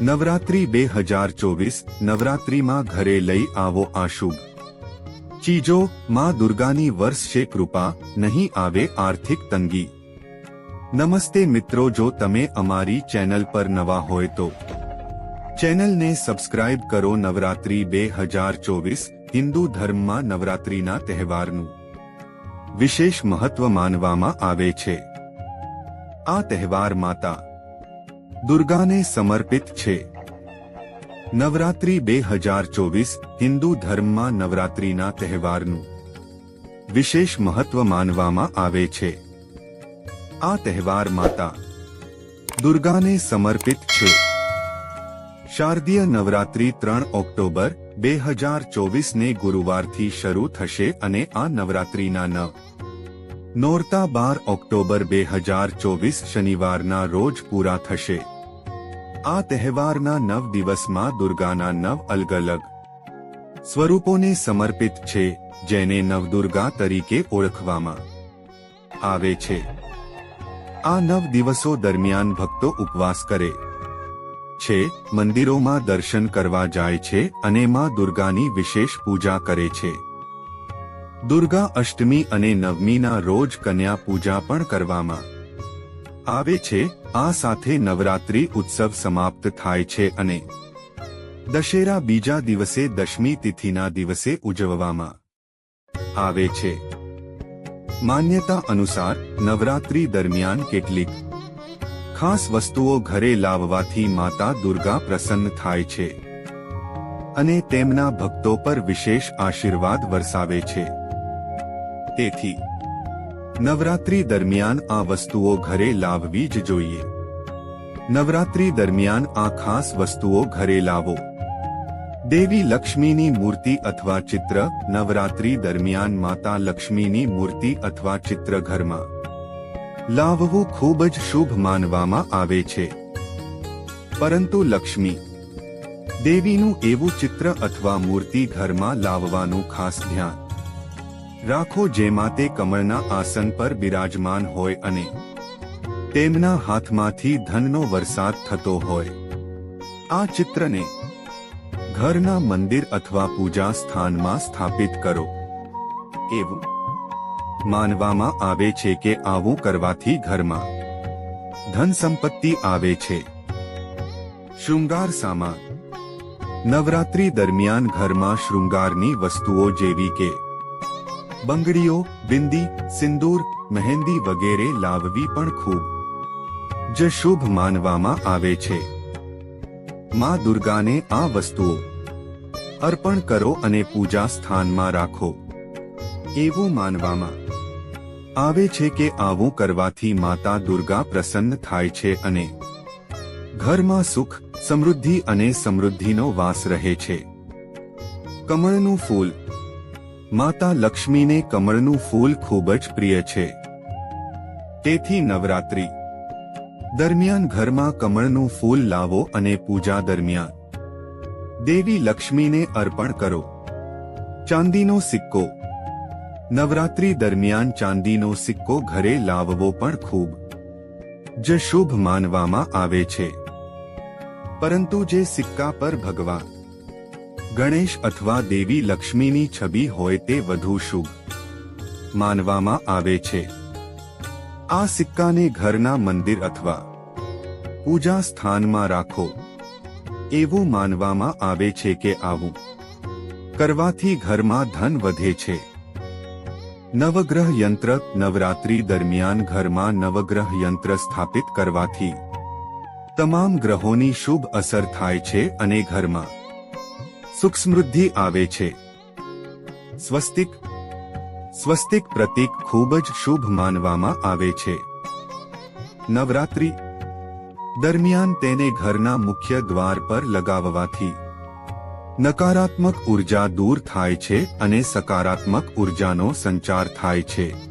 નવરાત્રી બે હજાર ચોવીસ, નવરાત્રીમાં ઘરે લઈ આવો આ શુભ. ચીજો, માં દુર્ગાની વર્ષે કૃપા, નહીં આવે આર્થિક તંગી. નમસ્તે મિત્રો, જો તમે અમારી ચેનલ પર નવા હોય તો. ચેનલને સબસ્ક્રાઇબ કરો નવરાત્રી બે હજાર ચોવીસ, હિન્દુ ધર્મમાં નવરાત્રીના તહેવારનું. વિશેષ મહત્વ માનવામાં આવે છે. આ તહેવાર માતા દુર્ગાને સમર્પિત છે. નવરાત્રી બે હજાર ચોવીસ હિન્દુ ધર્મમાં નવરાત્રીના તહેવારનું વિશેષ મહત્વ માનવામાં આવે છે. આ તહેવાર માતા દુર્ગાને સમર્પિત છે. શારદીય નવરાત્રી ત્રણ ઓક્ટોબર બે હજાર ચોવીસને ગુરુવારથી શરૂ થશે અને આ નવરાત્રીના નવ નોરતા બાર ઓક્ટોબર બે હજાર ચોવીસ શનિવારના રોજ પૂરા થશે. આ તહેવારના નવ દિવસમાં દુર્ગાના નવ અલગ અલગ સ્વરૂપોને સમર્પિત છે, જેને નવદુર્ગા તરીકે ઓળખવામાં આવે છે. આ નવ દિવસો દરમિયાન ભક્તો ઉપવાસ કરે છે, મંદિરોમાં દર્શન કરવા જાય છે અને માં દુર્ગાની વિશેષ પૂજા કરે છે. દુર્ગા અષ્ટમી અને નવમીના રોજ કન્યા પૂજા પણ કરવામાં આવે છે. આ સાથે નવરાત્રી ઉત્સવ સમાપ્ત થાય છે અને દશેરા બીજા દિવસે દશમી તિથિના દિવસે ઉજવવામાં આવે છે. માન્યતા અનુસાર નવરાત્રી દરમિયાન કેટલીક ખાસ વસ્તુઓ ઘરે લાવવાથી માતા દુર્ગા પ્રસન્ન થાય છે અને તેમના ભક્તો પર વિશેષ આશીર્વાદ વરસાવે છે. તેથી નવરાત્રી દરમિયાન આ વસ્તુઓ ઘરે લાવવી જ જોઈએ. નવરાત્રી દરમિયાન આ ખાસ વસ્તુઓ ઘરે લાવો. દેવી લક્ષ્મીની મૂર્તિ અથવા ચિત્ર નવરાત્રી દરમિયાન માતા લક્ષ્મીની મૂર્તિ અથવા ચિત્ર ઘરમાં લાવવું ખૂબ જ શુભ માનવામાં આવે છે. પરંતુ લક્ષ્મી, દેવીનું એવું ચિત્ર અથવા મૂર્તિ ઘરમાં લાવવાનું ખાસ ધ્યાન રાખો જેમાં તે કમળના આસન પર બિરાજમાન હોય અને તેમના હાથમાંથી ધનનો વરસાદ થતો હોય. આ ચિત્રને ઘરના મંદિર અથવા પૂજા સ્થાનમાં સ્થાપિત કરો. એવું માનવામાં આવે છે કે આવું કરવાથી ઘરમાં ધન સંપત્તિ આવે છે. શૃંગાર સામાન નવરાત્રી દરમિયાન ઘરમાં શૃંગારની વસ્તુઓ જેવી કે બંગડીઓ, બિંદી, સિંદૂર, મહેંદી વગેરે લાવવી પણ ખૂબ જ શુભ માનવામાં આવે છે. માં દુર્ગાને આ વસ્તુઓ અર્પણ કરો અને પૂજા સ્થાનમાં રાખો. એવું માનવામાં આવે છે કે આવું કરવાથી માતા દુર્ગા પ્રસન્ન થાય છે અને ઘરમાં સુખ, સમૃદ્ધિ અને સમૃદ્ધિનો વાસ રહે છે. કમળનું ફૂલ માતા લક્ષ્મીને કમળનું ફૂલ ખૂબ જ પ્રિય છે. તેથી નવરાત્રી. દરમિયાન ઘરમાં કમળનું ફૂલ લાવો અને પૂજા દરમિયાન. દેવી લક્ષ્મીને અર્પણ કરો. ચાંદીનો સિક્કો. નવરાત્રી દરમિયાન ચાંદીનો સિક્કો ઘરે લાવવો પણ ખૂબ જ શુભ માનવામાં આવે છે. પરંતુ જે સિક્કા પર ભગવાન ગણેશ અથવા દેવી લક્ષ્મીની છબી હોય તે વધુ શુભ માનવામાં આવે છે. આ સિક્કાને ઘરના મંદિર અથવા પૂજા સ્થાનમાં રાખો. એવું માનવામાં આવે છે કે આવું કરવાથી ઘરમાં ધન વધે છે. નવગ્રહ યંત્ર નવરાત્રી દરમિયાન ઘરમાં નવગ્રહ યંત્ર સ્થાપિત કરવાથી તમામ ગ્રહોની શુભ અસર થાય છે અને ઘરમાં સુખ સમૃદ્ધિ આવે છે. સ્વસ્તિક. સ્વસ્તિક પ્રતીક ખૂબ જ શુભ માનવામાં આવે છે. નવરાત્રિ. દરમિયાન તેને ઘરના મુખ્ય દ્વાર પર લગાવવાથી નકારાત્મક ઊર્જા દૂર થાય છે અને સકારાત્મક ઉર્જાનો સંચાર થાય છે.